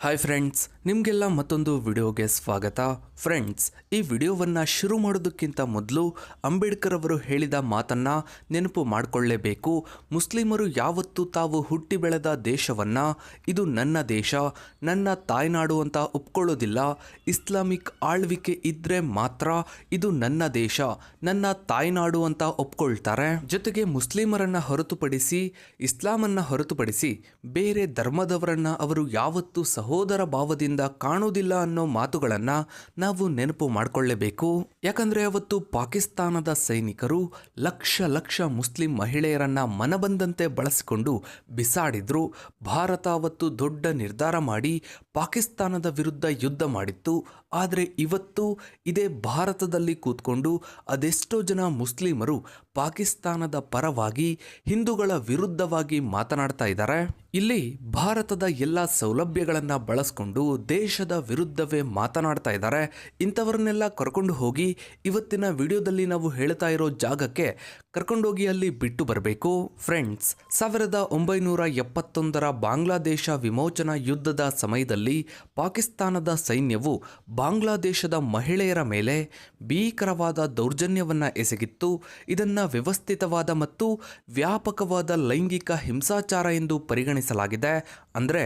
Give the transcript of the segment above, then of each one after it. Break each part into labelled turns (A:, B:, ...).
A: Hi friends ನಿಮಗೆಲ್ಲ ಮತ್ತೊಂದು ವಿಡಿಯೋಗೆ ಸ್ವಾಗತ. ಫ್ರೆಂಡ್ಸ್ ಈ ವಿಡಿಯೋವನ್ನು ಶುರು ಮಾಡೋದಕ್ಕಿಂತ ಮೊದಲು ಅಂಬೇಡ್ಕರ್ ಅವರು ಹೇಳಿದ ಮಾತನ್ನು ನೆನಪು ಮಾಡಿಕೊಳ್ಳೇಬೇಕು. ಮುಸ್ಲಿಮರು ಯಾವತ್ತೂ ತಾವು ಹುಟ್ಟಿ ಬೆಳೆದ ದೇಶವನ್ನು, ಇದು ನನ್ನ ದೇಶ, ನನ್ನ ತಾಯ್ನಾಡು ಅಂತ ಒಪ್ಕೊಳ್ಳೋದಿಲ್ಲ. ಇಸ್ಲಾಮಿಕ್ ಆಳ್ವಿಕೆ ಇದ್ದರೆ ಮಾತ್ರ ಇದು ನನ್ನ ದೇಶ, ನನ್ನ ತಾಯ್ನಾಡು ಅಂತ ಒಪ್ಕೊಳ್ತಾರೆ. ಜೊತೆಗೆ ಮುಸ್ಲಿಮರನ್ನು ಹೊರತುಪಡಿಸಿ, ಇಸ್ಲಾಮನ್ನು ಹೊರತುಪಡಿಸಿ ಬೇರೆ ಧರ್ಮದವರನ್ನು ಅವರು ಯಾವತ್ತೂ ಸಹೋದರ ಭಾವದಿಂದ ಕಾಣುವುದಿಲ್ಲ ಅನ್ನೋ ಮಾತುಗಳನ್ನು ನಾವು ನೆನಪು ಮಾಡಿಕೊಳ್ಳಬೇಕು. ಯಾಕಂದರೆ ಅವತ್ತು ಪಾಕಿಸ್ತಾನದ ಸೈನಿಕರು ಲಕ್ಷ ಲಕ್ಷ ಮುಸ್ಲಿಂ ಮಹಿಳೆಯರನ್ನು ಮನಬಂದಂತೆ ಬಳಸಿಕೊಂಡು ಬಿಸಾಡಿದ್ರು. ಭಾರತ ಅವತ್ತು ದೊಡ್ಡ ನಿರ್ಧಾರ ಮಾಡಿ ಪಾಕಿಸ್ತಾನದ ವಿರುದ್ಧ ಯುದ್ಧ ಮಾಡಿತ್ತು. ಆದರೆ ಇವತ್ತು ಇದೇ ಭಾರತದಲ್ಲಿ ಕೂತ್ಕೊಂಡು ಅದೆಷ್ಟೋ ಜನ ಮುಸ್ಲಿಮರು ಪಾಕಿಸ್ತಾನದ ಪರವಾಗಿ ಹಿಂದೂಗಳ ವಿರುದ್ಧವಾಗಿ ಮಾತನಾಡ್ತಾ ಇದ್ದಾರೆ. ಇಲ್ಲಿ ಭಾರತದ ಎಲ್ಲ ಸೌಲಭ್ಯಗಳನ್ನು ಬಳಸ್ಕೊಂಡು ದೇಶದ ವಿರುದ್ಧವೇ ಮಾತನಾಡ್ತಾ ಇದ್ದಾರೆ. ಇಂಥವ್ರನ್ನೆಲ್ಲ ಕರ್ಕೊಂಡು ಹೋಗಿ ಇವತ್ತಿನ ವಿಡಿಯೋದಲ್ಲಿ ನಾವು ಹೇಳ್ತಾ ಇರೋ ಜಾಗಕ್ಕೆ ಕರ್ಕೊಂಡೋಗಿ ಅಲ್ಲಿ ಬಿಟ್ಟು ಬರಬೇಕು. ಫ್ರೆಂಡ್ಸ್, ಸಾವಿರದ ಒಂಬೈನೂರ ಎಪ್ಪತ್ತೊಂದರ ಬಾಂಗ್ಲಾದೇಶ ವಿಮೋಚನಾ ಯುದ್ಧದ ಸಮಯದಲ್ಲಿ ಪಾಕಿಸ್ತಾನದ ಸೈನ್ಯವು ಬಾಂಗ್ಲಾದೇಶದ ಮಹಿಳೆಯರ ಮೇಲೆ ಭೀಕರವಾದ ದೌರ್ಜನ್ಯವನ್ನು ಎಸಗಿತ್ತು. ಇದನ್ನ ವ್ಯವಸ್ಥಿತವಾದ ಮತ್ತು ವ್ಯಾಪಕವಾದ ಲೈಂಗಿಕ ಹಿಂಸಾಚಾರ ಎಂದು ಪರಿಗಣಿಸಲಾಗಿದೆ. ಅಂದರೆ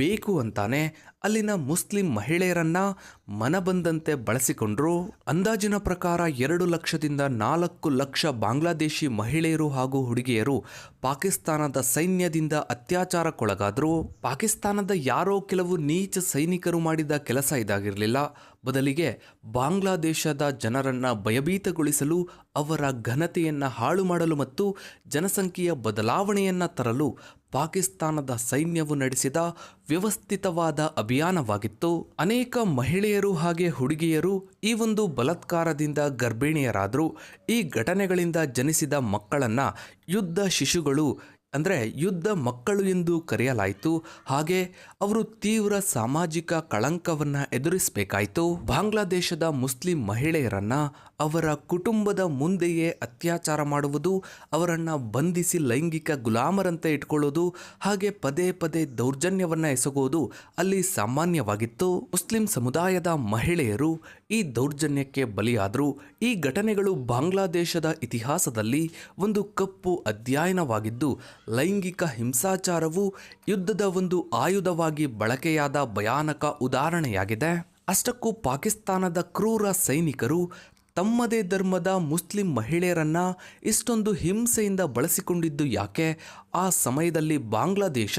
A: ಬೇಕು ಅಂತಾನೆ ಅಲ್ಲಿನ ಮುಸ್ಲಿಂ ಮಹಿಳೆಯರನ್ನ ಮನಬಂದಂತೆ ಬಳಸಿಕೊಂಡ್ರು. ಅಂದಾಜಿನ ಪ್ರಕಾರ ಎರಡು ಲಕ್ಷದಿಂದ ನಾಲ್ಕು ಲಕ್ಷ ಬಾಂಗ್ಲಾದೇಶಿ ಮಹಿಳೆಯರು ಹಾಗೂ ಹುಡುಗಿಯರು ಪಾಕಿಸ್ತಾನದ ಸೈನ್ಯದಿಂದ ಅತ್ಯಾಚಾರಕ್ಕೊಳಗಾದರು. ಪಾಕಿಸ್ತಾನದ ಯಾರೋ ಕೆಲವು ನೀಚ ಸೈನಿಕರು ಮಾಡಿದ ಕೆಲಸ ಇದಾಗಿರಲಿಲ್ಲ. ಬದಲಿಗೆ ಬಾಂಗ್ಲಾದೇಶದ ಜನರನ್ನ ಭಯಭೀತಗೊಳಿಸಲು ಅವರ ಘನತೆಯನ್ನು ಹಾಳು ಮಾಡಲು ಮತ್ತು ಜನಸಂಖ್ಯೆಯ ಬದಲಾವಣೆಯನ್ನು ತರಲು ಪಾಕಿಸ್ತಾನದ ಸೈನ್ಯವು ನಡೆಸಿದ ವ್ಯವಸ್ಥಿತವಾದ ಅಭಿಯಾನವಾಗಿತ್ತು. ಅನೇಕ ಮಹಿಳೆಯರು ಹಾಗೆ ಹುಡುಗಿಯರು ಈ ಒಂದು ಬಲತ್ಕಾರದಿಂದ ಗರ್ಭಿಣಿಯರಾದರು. ಈ ಘಟನೆಗಳಿಂದ ಜನಿಸಿದ ಮಕ್ಕಳನ್ನ ಯುದ್ಧ ಶಿಶುಗಳು ಅಂದರೆ ಯುದ್ಧ ಮಕ್ಕಳು ಎಂದು ಕರೆಯಲಾಯಿತು. ಹಾಗೆ ಅವರು ತೀವ್ರ ಸಾಮಾಜಿಕ ಕಳಂಕವನ್ನು ಎದುರಿಸಬೇಕಾಯಿತು. ಬಾಂಗ್ಲಾದೇಶದ ಮುಸ್ಲಿಂ ಮಹಿಳೆಯರನ್ನ ಅವರ ಕುಟುಂಬದ ಮುಂದೆಯೇ ಅತ್ಯಾಚಾರ ಮಾಡುವುದು, ಅವರನ್ನು ಬಂಧಿಸಿ ಲೈಂಗಿಕ ಗುಲಾಮರಂತೆ ಇಟ್ಕೊಳ್ಳೋದು, ಹಾಗೆ ಪದೇ ಪದೇ ದೌರ್ಜನ್ಯವನ್ನು ಎಸಗುವುದು ಅಲ್ಲಿ ಸಾಮಾನ್ಯವಾಗಿತ್ತು. ಮುಸ್ಲಿಂ ಸಮುದಾಯದ ಮಹಿಳೆಯರು ಈ ದೌರ್ಜನ್ಯಕ್ಕೆ ಬಲಿಯಾದರೂ ಈ ಘಟನೆಗಳು ಬಾಂಗ್ಲಾದೇಶದ ಇತಿಹಾಸದಲ್ಲಿ ಒಂದು ಕಪ್ಪು ಅಧ್ಯಯನವಾಗಿದ್ದು, ಲೈಂಗಿಕ ಹಿಂಸಾಚಾರವು ಯುದ್ಧದ ಒಂದು ಆಯುಧವಾಗಿ ಬಳಕೆಯಾದ ಭಯಾನಕ ಉದಾಹರಣೆಯಾಗಿದೆ. ಅಷ್ಟಕ್ಕೂ ಪಾಕಿಸ್ತಾನದ ಕ್ರೂರ ಸೈನಿಕರು ತಮ್ಮದೇ ಧರ್ಮದ ಮುಸ್ಲಿಂ ಮಹಿಳೆಯರನ್ನ ಇಷ್ಟೊಂದು ಹಿಂಸೆಯಿಂದ ಬಳಸಿಕೊಂಡಿದ್ದು ಯಾಕೆ? ಆ ಸಮಯದಲ್ಲಿ ಬಾಂಗ್ಲಾದೇಶ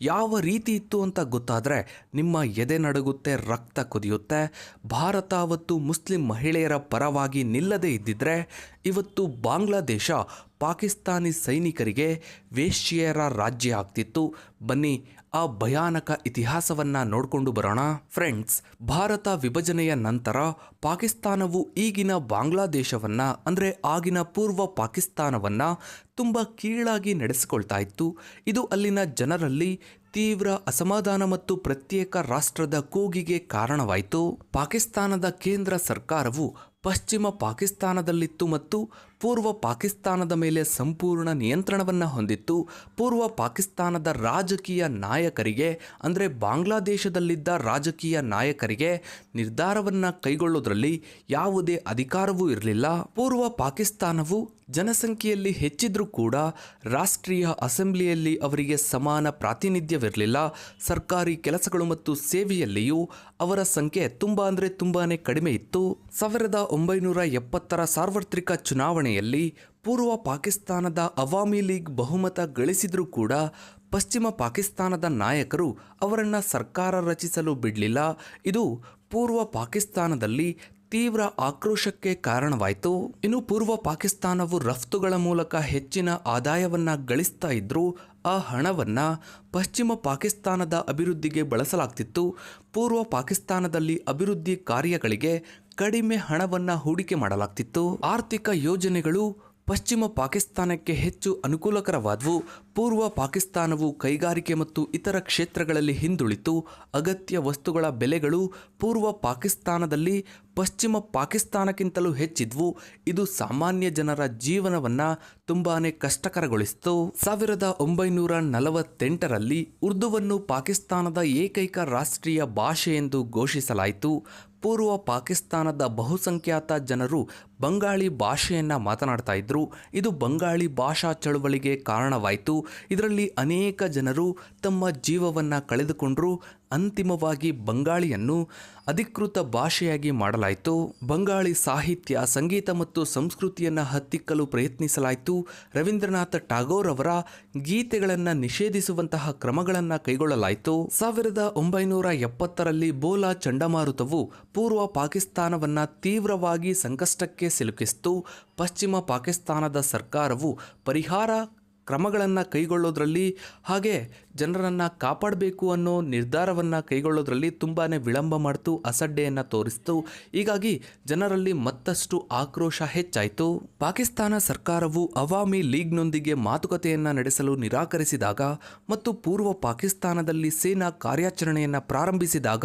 A: ಯಾವ ರೀತಿ ಇತ್ತು ಅಂತ ಗೊತ್ತಾದರೆ ನಿಮ್ಮ ಎದೆ ನಡುಗುತ್ತೆ, ರಕ್ತ ಕುದಿಯುತ್ತೆ. ಭಾರತ ಅವತ್ತು ಮುಸ್ಲಿಂ ಮಹಿಳೆಯರ ಪರವಾಗಿ ನಿಲ್ಲದೇ ಇದ್ದಿದ್ರೆ ಇವತ್ತು ಬಾಂಗ್ಲಾದೇಶ ಪಾಕಿಸ್ತಾನಿ ಸೈನಿಕರಿಗೆ ವೇಶ್ಯೆಯರ ರಾಜ್ಯ ಆಗ್ತಿತ್ತು. ಬನ್ನಿ ಆ ಭಯಾನಕ ಇತಿಹಾಸವನ್ನ ನೋಡಿಕೊಂಡು ಬರೋಣ. ಫ್ರೆಂಡ್ಸ್ ಭಾರತ ವಿಭಜನೆಯ ನಂತರ ಪಾಕಿಸ್ತಾನವು ಈಗಿನ ಬಾಂಗ್ಲಾದೇಶವನ್ನ, ಅಂದರೆ ಆಗಿನ ಪೂರ್ವ ಪಾಕಿಸ್ತಾನವನ್ನ ತುಂಬ ಕೀಳಾಗಿ ನಡೆಸಿಕೊಳ್ತಾ ಇತ್ತು. ಇದು ಅಲ್ಲಿನ ಜನರಲ್ಲಿ ತೀವ್ರ ಅಸಮಾಧಾನ ಮತ್ತು ಪ್ರತ್ಯೇಕ ರಾಷ್ಟ್ರದ ಕೂಗಿಗೆ ಕಾರಣವಾಯಿತು. ಪಾಕಿಸ್ತಾನದ ಕೇಂದ್ರ ಸರ್ಕಾರವು ಪಶ್ಚಿಮ ಪಾಕಿಸ್ತಾನದಲ್ಲಿತ್ತು ಮತ್ತು ಪೂರ್ವ ಪಾಕಿಸ್ತಾನದ ಮೇಲೆ ಸಂಪೂರ್ಣ ನಿಯಂತ್ರಣವನ್ನು ಹೊಂದಿತ್ತು. ಪೂರ್ವ ಪಾಕಿಸ್ತಾನದ ರಾಜಕೀಯ ನಾಯಕರಿಗೆ, ಅಂದರೆ ಬಾಂಗ್ಲಾದೇಶದಲ್ಲಿದ್ದ ರಾಜಕೀಯ ನಾಯಕರಿಗೆ ನಿರ್ಧಾರವನ್ನು ಕೈಗೊಳ್ಳೋದ್ರಲ್ಲಿ ಯಾವುದೇ ಅಧಿಕಾರವೂ ಇರಲಿಲ್ಲ. ಪೂರ್ವ ಪಾಕಿಸ್ತಾನವು ಜನಸಂಖ್ಯೆಯಲ್ಲಿ ಹೆಚ್ಚಿದ್ರೂ ಕೂಡ ರಾಷ್ಟ್ರೀಯ ಅಸೆಂಬ್ಲಿಯಲ್ಲಿ ಅವರಿಗೆ ಸಮಾನ ಪ್ರಾತಿನಿಧ್ಯವಿರಲಿಲ್ಲ. ಸರ್ಕಾರಿ ಕೆಲಸಗಳು ಮತ್ತು ಸೇವೆಯಲ್ಲಿಯೂ ಅವರ ಸಂಖ್ಯೆ ತುಂಬ ಅಂದರೆ ತುಂಬಾ ಕಡಿಮೆ ಇತ್ತು. ಸಾವಿರದ ಒಂಬೈನೂರ ಎಪ್ಪತ್ತರ ಸಾರ್ವತ್ರಿಕ ಚುನಾವಣೆಯಲ್ಲಿ ಪೂರ್ವ ಪಾಕಿಸ್ತಾನದ ಅವಾಮಿ ಲೀಗ್ ಬಹುಮತ ಗಳಿಸಿದರೂ ಕೂಡ ಪಶ್ಚಿಮ ಪಾಕಿಸ್ತಾನದ ನಾಯಕರು ಅವರನ್ನು ಸರ್ಕಾರ ರಚಿಸಲು ಬಿಡಲಿಲ್ಲ. ಇದು ಪೂರ್ವ ಪಾಕಿಸ್ತಾನದಲ್ಲಿ ತೀವ್ರ ಆಕ್ರೋಶಕ್ಕೆ ಕಾರಣವಾಯಿತು. ಇನ್ನು ಪೂರ್ವ ಪಾಕಿಸ್ತಾನವು ರಫ್ತುಗಳ ಮೂಲಕ ಹೆಚ್ಚಿನ ಆದಾಯವನ್ನು ಗಳಿಸ್ತಾ ಇದ್ದರೂ ಆ ಹಣವನ್ನು ಪಶ್ಚಿಮ ಪಾಕಿಸ್ತಾನದ ಅಭಿವೃದ್ಧಿಗೆ ಬಳಸಲಾಗ್ತಿತ್ತು. ಪೂರ್ವ ಪಾಕಿಸ್ತಾನದಲ್ಲಿ ಅಭಿವೃದ್ಧಿ ಕಾರ್ಯಗಳಿಗೆ ಕಡಿಮೆ ಹಣವನ್ನು ಹೂಡಿಕೆ ಮಾಡಲಾಗ್ತಿತ್ತು. ಆರ್ಥಿಕ ಯೋಜನೆಗಳು ಪಶ್ಚಿಮ ಪಾಕಿಸ್ತಾನಕ್ಕೆ ಹೆಚ್ಚು ಅನುಕೂಲಕರವಾದವು. ಪೂರ್ವ ಪಾಕಿಸ್ತಾನವು ಕೈಗಾರಿಕೆ ಮತ್ತು ಇತರ ಕ್ಷೇತ್ರಗಳಲ್ಲಿ ಹಿಂದುಳಿತು. ಅಗತ್ಯ ವಸ್ತುಗಳ ಬೆಲೆಗಳು ಪೂರ್ವ ಪಾಕಿಸ್ತಾನದಲ್ಲಿ ಪಶ್ಚಿಮ ಪಾಕಿಸ್ತಾನಕ್ಕಿಂತಲೂ ಹೆಚ್ಚಿದ್ವು. ಇದು ಸಾಮಾನ್ಯ ಜನರ ಜೀವನವನ್ನ ತುಂಬಾನೇ ಕಷ್ಟಕರಗೊಳಿಸಿತು. ಸಾವಿರದ ಒಂಬೈನೂರ ನಲವತ್ತೆಂಟರಲ್ಲಿ ಉರ್ದುವನ್ನು ಪಾಕಿಸ್ತಾನದ ಏಕೈಕ ರಾಷ್ಟ್ರೀಯ ಭಾಷೆ ಎಂದು ಘೋಷಿಸಲಾಯಿತು. ಪೂರ್ವ ಪಾಕಿಸ್ತಾನದ ಬಹುಸಂಖ್ಯಾತ ಜನರು ಬಂಗಾಳಿ ಭಾಷೆಯನ್ನು ಮಾತನಾಡ್ತಾ ಇದ್ರು. ಇದು ಬಂಗಾಳಿ ಭಾಷಾ ಚಳುವಳಿಗೆ ಕಾರಣವಾಯಿತು. ಇದರಲ್ಲಿ ಅನೇಕ ಜನರು ತಮ್ಮ ಜೀವವನ್ನು ಕಳೆದುಕೊಂಡರು. ಅಂತಿಮವಾಗಿ ಬಂಗಾಳಿಯನ್ನು ಅಧಿಕೃತ ಭಾಷೆಯಾಗಿ ಮಾಡಲಾಯಿತು. ಬಂಗಾಳಿ ಸಾಹಿತ್ಯ, ಸಂಗೀತ ಮತ್ತು ಸಂಸ್ಕೃತಿಯನ್ನು ಹತ್ತಿಕ್ಕಲು ಪ್ರಯತ್ನಿಸಲಾಯಿತು. ರವೀಂದ್ರನಾಥ ಟಾಗೋರ್ ಅವರ ಗೀತೆಗಳನ್ನು ನಿಷೇಧಿಸುವಂತಹ ಕ್ರಮಗಳನ್ನು ಕೈಗೊಳ್ಳಲಾಯಿತು. ಸಾವಿರದ ಒಂಬೈನೂರ ಎಪ್ಪತ್ತರಲ್ಲಿ ಬೋಲಾ ಚಂಡಮಾರುತವು ಪೂರ್ವ ಪಾಕಿಸ್ತಾನವನ್ನು ತೀವ್ರವಾಗಿ ಸಂಕಷ್ಟಕ್ಕೆ ಸಿಲುಕಿಸಿತು. ಪಶ್ಚಿಮ ಪಾಕಿಸ್ತಾನದ ಸರ್ಕಾರವು ಪರಿಹಾರ ಕ್ರಮಗಳನ್ನು ಕೈಗೊಳ್ಳೋದ್ರಲ್ಲಿ ಹಾಗೆ ಜನರನ್ನು ಕಾಪಾಡಬೇಕು ಅನ್ನೋ ನಿರ್ಧಾರವನ್ನು ಕೈಗೊಳ್ಳೋದ್ರಲ್ಲಿ ತುಂಬಾ ವಿಳಂಬ ಮಾಡ್ತು, ಅಸಡ್ಡೆಯನ್ನು ತೋರಿಸ್ತು. ಹೀಗಾಗಿ ಜನರಲ್ಲಿ ಮತ್ತಷ್ಟು ಆಕ್ರೋಶ ಹೆಚ್ಚಾಯಿತು. ಪಾಕಿಸ್ತಾನ ಸರ್ಕಾರವು ಅವಾಮಿ ಲೀಗ್ನೊಂದಿಗೆ ಮಾತುಕತೆಯನ್ನು ನಡೆಸಲು ನಿರಾಕರಿಸಿದಾಗ ಮತ್ತು ಪೂರ್ವ ಪಾಕಿಸ್ತಾನದಲ್ಲಿ ಸೇನಾ ಕಾರ್ಯಾಚರಣೆಯನ್ನು ಪ್ರಾರಂಭಿಸಿದಾಗ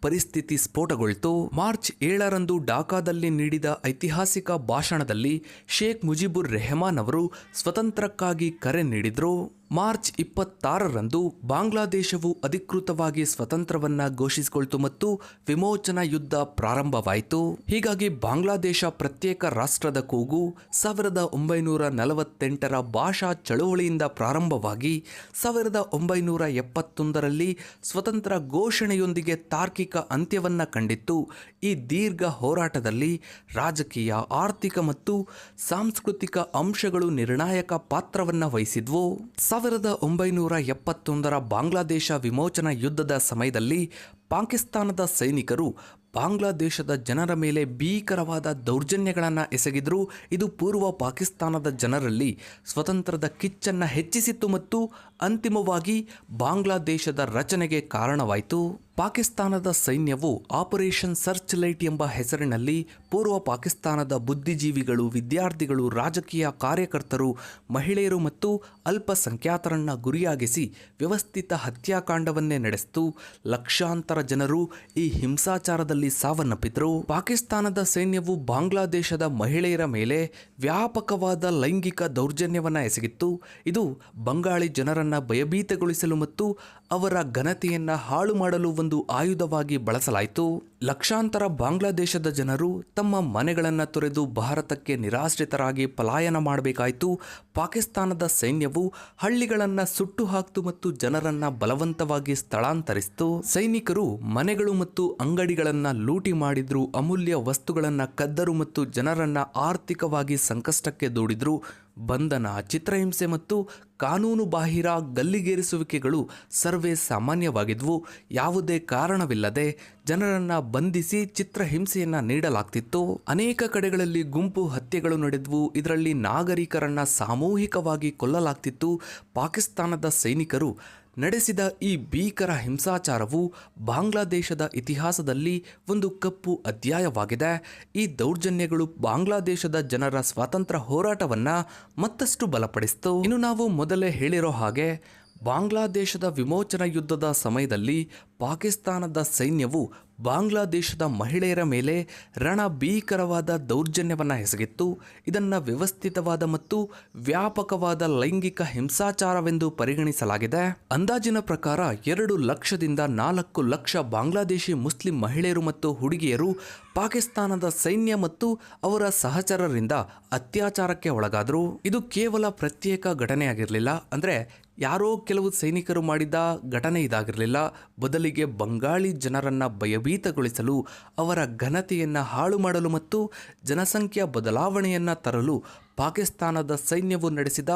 A: ಪರಿಸ್ಥಿತಿ ಸ್ಫೋಟಗೊಳ್ತು. ಮಾರ್ಚ್ ಏಳರಂದು ಢಾಕಾದಲ್ಲಿ ನೀಡಿದ ಐತಿಹಾಸಿಕ ಭಾಷಣದಲ್ಲಿ ಶೇಖ್ ಮುಜಿಬುರ್ ರೆಹಮಾನ್ ಅವರು ಸ್ವತಂತ್ರಕ್ಕಾಗಿ ಕರೆ ನೀಡಿದರು. ಮಾರ್ಚ್ ಇಪ್ಪತ್ತಾರರಂದು ಬಾಂಗ್ಲಾದೇಶವು ಅಧಿಕೃತವಾಗಿ ಸ್ವತಂತ್ರವನ್ನ ಘೋಷಿಸಿಕೊಳ್ತು ಮತ್ತು ವಿಮೋಚನಾ ಯುದ್ಧ ಪ್ರಾರಂಭವಾಯಿತು. ಹೀಗಾಗಿ ಬಾಂಗ್ಲಾದೇಶ ಪ್ರತ್ಯೇಕ ರಾಷ್ಟ್ರದ ಕೂಗು ಸಾವಿರದ ಒಂಬೈನೂರ ನಲವತ್ತೆಂಟರ ಭಾಷಾ ಚಳುವಳಿಯಿಂದ ಪ್ರಾರಂಭವಾಗಿ ಸಾವಿರದ ಒಂಬೈನೂರ ಎಪ್ಪತ್ತೊಂದರಲ್ಲಿ ಸ್ವತಂತ್ರ ಘೋಷಣೆಯೊಂದಿಗೆ ತಾರ್ಕಿಕ ಅಂತ್ಯವನ್ನ ಕಂಡಿತ್ತು. ಈ ದೀರ್ಘ ಹೋರಾಟದಲ್ಲಿ ರಾಜಕೀಯ, ಆರ್ಥಿಕ ಮತ್ತು ಸಾಂಸ್ಕೃತಿಕ ಅಂಶಗಳು ನಿರ್ಣಾಯಕ ಪಾತ್ರವನ್ನು ವಹಿಸಿದ್ವು. ಸಾವಿರದ ಒಂಬೈನೂರ ಎಪ್ಪತ್ತೊಂದರ ಬಾಂಗ್ಲಾದೇಶ ವಿಮೋಚನಾ ಯುದ್ಧದ ಸಮಯದಲ್ಲಿ ಪಾಕಿಸ್ತಾನದ ಸೈನಿಕರು ಬಾಂಗ್ಲಾದೇಶದ ಜನರ ಮೇಲೆ ಭೀಕರವಾದ ದೌರ್ಜನ್ಯಗಳನ್ನು ಎಸಗಿದ್ರು. ಇದು ಪೂರ್ವ ಪಾಕಿಸ್ತಾನದ ಜನರಲ್ಲಿ ಸ್ವತಂತ್ರದ ಕಿಚ್ಚನ್ನು ಹೆಚ್ಚಿಸಿತ್ತು ಮತ್ತು ಅಂತಿಮವಾಗಿ ಬಾಂಗ್ಲಾದೇಶದ ರಚನೆಗೆ ಕಾರಣವಾಯಿತು. ಪಾಕಿಸ್ತಾನದ ಸೈನ್ಯವು ಆಪರೇಷನ್ ಸರ್ಚ್ ಲೈಟ್ ಎಂಬ ಹೆಸರಿನಲ್ಲಿ ಪೂರ್ವ ಪಾಕಿಸ್ತಾನದ ಬುದ್ಧಿಜೀವಿಗಳು, ವಿದ್ಯಾರ್ಥಿಗಳು, ರಾಜಕೀಯ ಕಾರ್ಯಕರ್ತರು, ಮಹಿಳೆಯರು ಮತ್ತು ಅಲ್ಪಸಂಖ್ಯಾತರನ್ನ ಗುರಿಯಾಗಿಸಿ ವ್ಯವಸ್ಥಿತ ಹತ್ಯಾಕಾಂಡವನ್ನೇ ನಡೆಸಿತು. ಲಕ್ಷಾಂತರ ಜನರು ಈ ಹಿಂಸಾಚಾರದಲ್ಲಿ ಸಾವನ್ನಪ್ಪಿದ್ರು. ಪಾಕಿಸ್ತಾನದ ಸೈನ್ಯವು ಬಾಂಗ್ಲಾದೇಶದ ಮಹಿಳೆಯರ ಮೇಲೆ ವ್ಯಾಪಕವಾದ ಲೈಂಗಿಕ ದೌರ್ಜನ್ಯವನ್ನ ಎಸಗಿತ್ತು. ಇದು ಬಂಗಾಳಿ ಜನರನ್ನ ಭಯಭೀತಗೊಳಿಸಲು ಮತ್ತು ಅವರ ಘನತೆಯನ್ನ ಹಾಳು ಮಾಡಲು ಒಂದು ಆಯುಧವಾಗಿ ಬಳಸಲಾಯಿತು. ಲಕ್ಷಾಂತರ ಬಾಂಗ್ಲಾದೇಶದ ಜನರು ತಮ್ಮ ಮನೆಗಳನ್ನು ತೊರೆದು ಭಾರತಕ್ಕೆ ನಿರಾಶ್ರಿತರಾಗಿ ಪಲಾಯನ ಮಾಡಬೇಕಾಯಿತು. ಪಾಕಿಸ್ತಾನದ ಸೈನ್ಯವು ಹಳ್ಳಿಗಳನ್ನು ಸುಟ್ಟು ಹಾಕ್ತು ಮತ್ತು ಜನರನ್ನು ಬಲವಂತವಾಗಿ ಸ್ಥಳಾಂತರಿಸಿತು. ಸೈನಿಕರು ಮನೆಗಳು ಮತ್ತು ಅಂಗಡಿಗಳನ್ನು ಲೂಟಿ ಮಾಡಿದ್ರು. ಅಮೂಲ್ಯ ವಸ್ತುಗಳನ್ನು ಕದ್ದರು ಮತ್ತು ಜನರನ್ನು ಆರ್ಥಿಕವಾಗಿ ಸಂಕಷ್ಟಕ್ಕೆ ದೂಡಿದ್ರು. ಬಂಧನ, ಚಿತ್ರಹಿಂಸೆ ಮತ್ತು ಕಾನೂನು ಬಾಹಿರ ಗಲ್ಲಿಗೇರಿಸುವಿಕೆಗಳು ಸರ್ವೇ ಸಾಮಾನ್ಯವಾಗಿದ್ವು. ಯಾವುದೇ ಕಾರಣವಿಲ್ಲದೆ ಜನರನ್ನು ಬಂಧಿಸಿ ಚಿತ್ರಹಿಂಸೆಯನ್ನ ನೀಡಲಾಗ್ತಿತ್ತು. ಅನೇಕ ಕಡೆಗಳಲ್ಲಿ ಗುಂಪು ಹತ್ಯೆಗಳು ನಡೆದ್ವು. ಇದರಲ್ಲಿ ನಾಗರಿಕರನ್ನು ಸಾಮೂಹಿಕವಾಗಿ ಕೊಲ್ಲಲಾಗ್ತಿತ್ತು. ಪಾಕಿಸ್ತಾನದ ಸೈನಿಕರು ನಡೆಸಿದ ಈ ಭೀಕರ ಹಿಂಸಾಚಾರವು ಬಾಂಗ್ಲಾದೇಶದ ಇತಿಹಾಸದಲ್ಲಿ ಒಂದು ಕಪ್ಪು ಅಧ್ಯಾಯವಾಗಿದೆ. ಈ ದೌರ್ಜನ್ಯಗಳು ಬಾಂಗ್ಲಾದೇಶದ ಜನರ ಸ್ವಾತಂತ್ರ್ಯ ಹೋರಾಟವನ್ನ ಮತ್ತಷ್ಟು ಬಲಪಡಿಸಿತು. ಇನ್ನು ನಾವು ಮೊದಲೇ ಹೇಳಿರೋ ಹಾಗೆ, ಬಾಂಗ್ಲಾದೇಶದ ವಿಮೋಚನಾ ಯುದ್ಧದ ಸಮಯದಲ್ಲಿ ಪಾಕಿಸ್ತಾನದ ಸೈನ್ಯವು ಬಾಂಗ್ಲಾದೇಶದ ಮಹಿಳೆಯರ ಮೇಲೆ ರಣ ಭೀಕರವಾದ ದೌರ್ಜನ್ಯವನ್ನು ಎಸಗಿತ್ತು. ಇದನ್ನು ವ್ಯವಸ್ಥಿತವಾದ ಮತ್ತು ವ್ಯಾಪಕವಾದ ಲೈಂಗಿಕ ಹಿಂಸಾಚಾರವೆಂದು ಪರಿಗಣಿಸಲಾಗಿದೆ. ಅಂದಾಜಿನ ಪ್ರಕಾರ ಎರಡು ಲಕ್ಷದಿಂದ ನಾಲ್ಕು ಲಕ್ಷ ಬಾಂಗ್ಲಾದೇಶಿ ಮುಸ್ಲಿಂ ಮಹಿಳೆಯರು ಮತ್ತು ಹುಡುಗಿಯರು ಪಾಕಿಸ್ತಾನದ ಸೈನ್ಯ ಮತ್ತು ಅವರ ಸಹಚರರಿಂದ ಅತ್ಯಾಚಾರಕ್ಕೆ ಒಳಗಾದರು ಇದು ಕೇವಲ ಪ್ರತ್ಯೇಕ ಘಟನೆಯಾಗಿರಲಿಲ್ಲ. ಅಂದರೆ ಯಾರೋ ಕೆಲವು ಸೈನಿಕರು ಮಾಡಿದ ಘಟನೆ ಇದಾಗಿರಲಿಲ್ಲ. ಬದಲಿಗೆ ಬಂಗಾಳಿ ಜನರನ್ನು ಭಯಭೀತಗೊಳಿಸಲು, ಅವರ ಘನತೆಯನ್ನು ಹಾಳು ಮಾಡಲು ಮತ್ತು ಜನಸಂಖ್ಯಾ ಬದಲಾವಣೆಯನ್ನು ತರಲು ಪಾಕಿಸ್ತಾನದ ಸೈನ್ಯವು ನಡೆಸಿದ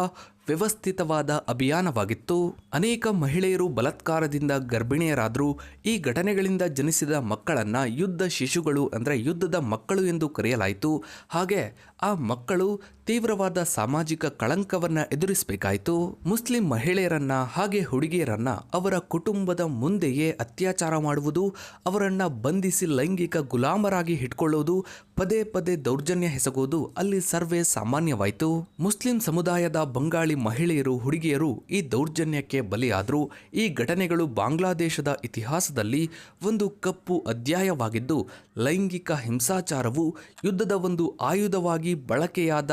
A: ವ್ಯವಸ್ಥಿತವಾದ ಅಭಿಯಾನವಾಗಿತ್ತು. ಅನೇಕ ಮಹಿಳೆಯರು ಬಲತ್ಕಾರದಿಂದ ಗರ್ಭಿಣಿಯರಾದರೂ. ಈ ಘಟನೆಗಳಿಂದ ಜನಿಸಿದ ಮಕ್ಕಳನ್ನ ಯುದ್ಧ ಶಿಶುಗಳು ಅಂದರೆ ಯುದ್ಧದ ಮಕ್ಕಳು ಎಂದು ಕರೆಯಲಾಯಿತು. ಹಾಗೆ ಆ ಮಕ್ಕಳು ತೀವ್ರವಾದ ಸಾಮಾಜಿಕ ಕಳಂಕವನ್ನು ಎದುರಿಸಬೇಕಾಯಿತು. ಮುಸ್ಲಿಂ ಮಹಿಳೆಯರನ್ನ ಹಾಗೆ ಹುಡುಗಿಯರನ್ನ ಅವರ ಕುಟುಂಬದ ಮುಂದೆಯೇ ಅತ್ಯಾಚಾರ ಮಾಡುವುದು, ಅವರನ್ನು ಬಂಧಿಸಿ ಲೈಂಗಿಕ ಗುಲಾಮರಾಗಿ ಇಟ್ಕೊಳ್ಳೋದು ಪದೇ ಪದೇ ದೌರ್ಜನ್ಯ ಎಸಗುವುದು ಅಲ್ಲಿ ಸರ್ವೇ ಸಾಮಾನ್ಯವಾಯಿತು. ಮುಸ್ಲಿಂ ಸಮುದಾಯದ ಬಂಗಾಳಿ ಮಹಿಳೆಯರು, ಹುಡುಗಿಯರು ಈ ದೌರ್ಜನ್ಯಕ್ಕೆ ಬಲಿಯಾದರು. ಈ ಘಟನೆಗಳು ಬಾಂಗ್ಲಾದೇಶದ ಇತಿಹಾಸದಲ್ಲಿ ಒಂದು ಕಪ್ಪು ಅಧ್ಯಾಯವಾಗಿದ್ದು, ಲೈಂಗಿಕ ಹಿಂಸಾಚಾರವು ಯುದ್ಧದ ಒಂದು ಆಯುಧವಾಗಿ ಬಳಕೆಯಾದ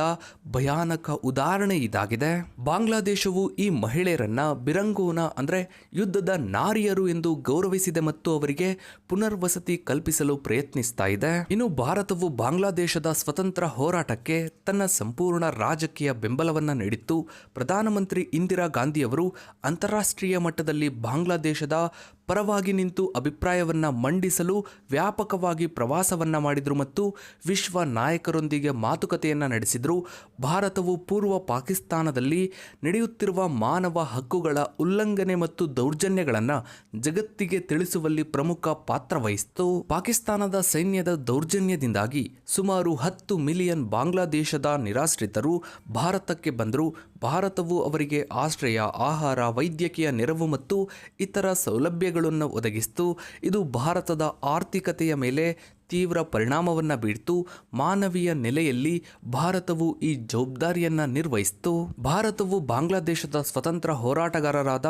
A: ಭಯಾನಕ ಉದಾಹರಣೆ ಇದಾಗಿದೆ. ಬಾಂಗ್ಲಾದೇಶವು ಈ ಮಹಿಳೆಯರನ್ನ ಬಿರಂಗೋನ ಅಂದರೆ ಯುದ್ಧದ ನಾರಿಯರು ಎಂದು ಗೌರವಿಸಿದೆ ಮತ್ತು ಅವರಿಗೆ ಪುನರ್ವಸತಿ ಕಲ್ಪಿಸಲು ಪ್ರಯತ್ನಿಸ್ತಾ ಇದೆ. ಇನ್ನು ಭಾರತವು ಬಾಂಗ್ಲಾದೇಶದ ಸ್ವತಂತ್ರ ಹೋರಾಟಕ್ಕೆ ತನ್ನ ಸಂಪೂರ್ಣ ರಾಜಕೀಯ ಬೆಂಬಲವನ್ನು ನೀಡಿತ್ತು. ಪ್ರಧಾನಮಂತ್ರಿ ಇಂದಿರಾ ಗಾಂಧಿಯವರು ಅಂತಾರಾಷ್ಟ್ರೀಯ ಮಟ್ಟದಲ್ಲಿ ಬಾಂಗ್ಲಾದೇಶದ ಪರವಾಗಿ ನಿಂತು ಅಭಿಪ್ರಾಯವನ್ನ ಮಂಡಿಸಲು ವ್ಯಾಪಕವಾಗಿ ಪ್ರವಾಸವನ್ನ ಮಾಡಿದರು ಮತ್ತು ವಿಶ್ವ ನಾಯಕರೊಂದಿಗೆ ಮಾತುಕತೆಯನ್ನು ನಡೆಸಿದರು. ಭಾರತವು ಪೂರ್ವ ಪಾಕಿಸ್ತಾನದಲ್ಲಿ ನಡೆಯುತ್ತಿರುವ ಮಾನವ ಹಕ್ಕುಗಳ ಉಲ್ಲಂಘನೆ ಮತ್ತು ದೌರ್ಜನ್ಯಗಳನ್ನು ಜಗತ್ತಿಗೆ ತಿಳಿಸುವಲ್ಲಿ ಪ್ರಮುಖ ಪಾತ್ರ ವಹಿಸಿತು. ಪಾಕಿಸ್ತಾನದ ಸೈನ್ಯದ ದೌರ್ಜನ್ಯದಿಂದಾಗಿ ಸುಮಾರು ಹತ್ತು ಮಿಲಿಯನ್ ಬಾಂಗ್ಲಾದೇಶದ ನಿರಾಶ್ರಿತರು ಭಾರತಕ್ಕೆ ಬಂದರು. ಭಾರತವು ಅವರಿಗೆ ಆಶ್ರಯ, ಆಹಾರ, ವೈದ್ಯಕೀಯ ನೆರವು ಮತ್ತು ಇತರ ಸೌಲಭ್ಯಗಳನ್ನು ಒದಗಿಸಿತು. ಇದು ಭಾರತದ ಆರ್ಥಿಕತೆಯ ಮೇಲೆ ತೀವ್ರ ಪರಿಣಾಮವನ್ನು ಬೀರ್ತು. ಮಾನವೀಯ ನೆಲೆಯಲ್ಲಿ ಭಾರತವು ಈ ಜವಾಬ್ದಾರಿಯನ್ನು ನಿರ್ವಹಿಸಿತು. ಭಾರತವು ಬಾಂಗ್ಲಾದೇಶದ ಸ್ವತಂತ್ರ ಹೋರಾಟಗಾರರಾದ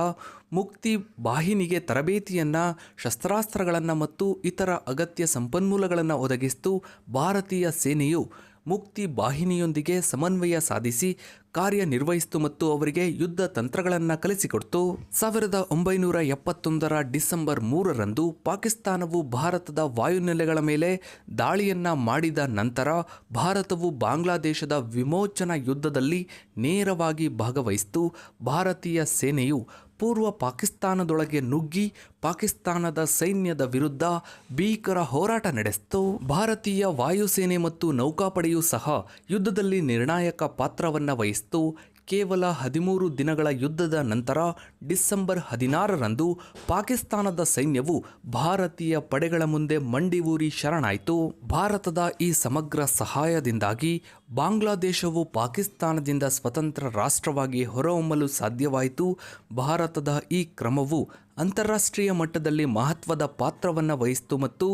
A: ಮುಕ್ತಿ ವಾಹಿನಿಗೆ ತರಬೇತಿಯನ್ನು, ಶಸ್ತ್ರಾಸ್ತ್ರಗಳನ್ನು ಮತ್ತು ಇತರ ಅಗತ್ಯ ಸಂಪನ್ಮೂಲಗಳನ್ನು ಒದಗಿಸಿತು. ಭಾರತೀಯ ಸೇನೆಯು ಮುಕ್ತಿ ವಾಹಿನಿಯೊಂದಿಗೆ ಸಮನ್ವಯ ಸಾಧಿಸಿ ಕಾರ್ಯನಿರ್ವಹಿಸಿತು ಮತ್ತು ಅವರಿಗೆ ಯುದ್ಧ ತಂತ್ರಗಳನ್ನು ಕಲಿಸಿಕೊಡ್ತು. ಸಾವಿರದ ಒಂಬೈನೂರ ಎಪ್ಪತ್ತೊಂದರ ಡಿಸೆಂಬರ್ ಮೂರರಂದು ಪಾಕಿಸ್ತಾನವು ಭಾರತದ ವಾಯುನೆಲೆಗಳ ಮೇಲೆ ದಾಳಿಯನ್ನ ಮಾಡಿದ ನಂತರ ಭಾರತವು ಬಾಂಗ್ಲಾದೇಶದ ವಿಮೋಚನಾ ಯುದ್ಧದಲ್ಲಿ ನೇರವಾಗಿ ಭಾಗವಹಿಸಿತು. ಭಾರತೀಯ ಸೇನೆಯು ಪೂರ್ವ ಪಾಕಿಸ್ತಾನದೊಳಗೆ ನುಗ್ಗಿ ಪಾಕಿಸ್ತಾನದ ಸೈನ್ಯದ ವಿರುದ್ಧ ಭೀಕರ ಹೋರಾಟ ನಡೆಸಿತು. ಭಾರತೀಯ ವಾಯುಸೇನೆ ಮತ್ತು ನೌಕಾಪಡೆಯೂ ಸಹ ಯುದ್ಧದಲ್ಲಿ ನಿರ್ಣಾಯಕ ಪಾತ್ರವನ್ನು ವಹಿಸಿತು. ಕೇವಲ ಹದಿಮೂರು ದಿನಗಳ ಯುದ್ಧದ ನಂತರ ಡಿಸೆಂಬರ್ ಹದಿನಾರರಂದು ಪಾಕಿಸ್ತಾನದ ಸೈನ್ಯವು ಭಾರತೀಯ ಪಡೆಗಳ ಮುಂದೆ ಮಂಡಿ ಊರಿ ಶರಣಾಯಿತು. ಭಾರತದ ಈ ಸಮಗ್ರ ಸಹಾಯದಿಂದಾಗಿ ಬಾಂಗ್ಲಾದೇಶವು ಪಾಕಿಸ್ತಾನದಿಂದ ಸ್ವತಂತ್ರ ರಾಷ್ಟ್ರವಾಗಿ ಹೊರಹೊಮ್ಮಲು ಸಾಧ್ಯವಾಯಿತು. ಭಾರತದ ಈ ಕ್ರಮವು ಅಂತಾರಾಷ್ಟ್ರೀಯ ಮಟ್ಟದಲ್ಲಿ ಮಹತ್ವದ ಪಾತ್ರವನ್ನು ವಹಿಸಿತು ಮತ್ತು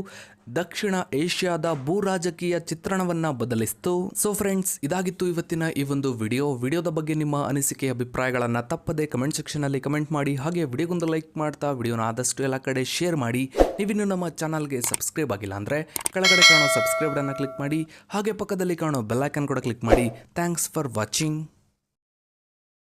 A: ದಕ್ಷಿಣ ಏಷ್ಯಾದ ಭೂ ರಾಜಕೀಯ ಚಿತ್ರಣವನ್ನು ಬದಲಿಸಿತು. ಸೊ ಫ್ರೆಂಡ್ಸ್ ಇದಾಗಿತ್ತು ಇವತ್ತಿನ ಈ ಒಂದು ವಿಡಿಯೋ. ವಿಡಿಯೋದ ಬಗ್ಗೆ ನಿಮ್ಮ ಅನಿಸಿಕೆ, ಅಭಿಪ್ರಾಯಗಳನ್ನು ತಪ್ಪದೆ ಕಮೆಂಟ್ ಸೆಕ್ಷನಲ್ಲಿ ಕಮೆಂಟ್ ಮಾಡಿ. ಹಾಗೆ ವಿಡಿಯೋಗೊಂದು ಲೈಕ್ ಮಾಡ್ತಾ ವಿಡಿಯೋನ ಆದಷ್ಟು ಎಲ್ಲ ಕಡೆ ಶೇರ್ ಮಾಡಿ. ನೀವಿನ್ನು ನಮ್ಮ ಚಾನಲ್ಗೆ ಸಬ್ಸ್ಕ್ರೈಬ್ ಆಗಿಲ್ಲ ಅಂದರೆ ಕೆಳಗಡೆ ಕಾಣೋ ಸಬ್ಸ್ಕ್ರೈಬ್ ಅನ್ನು ಕ್ಲಿಕ್ ಮಾಡಿ. ಹಾಗೆ ಪಕ್ಕದಲ್ಲಿ ಕಾಣೋ ಬೆಲ್ಲೈಕನ್ ಕೂಡ ಕ್ಲಿಕ್ ಮಾಡಿ. Thanks for watching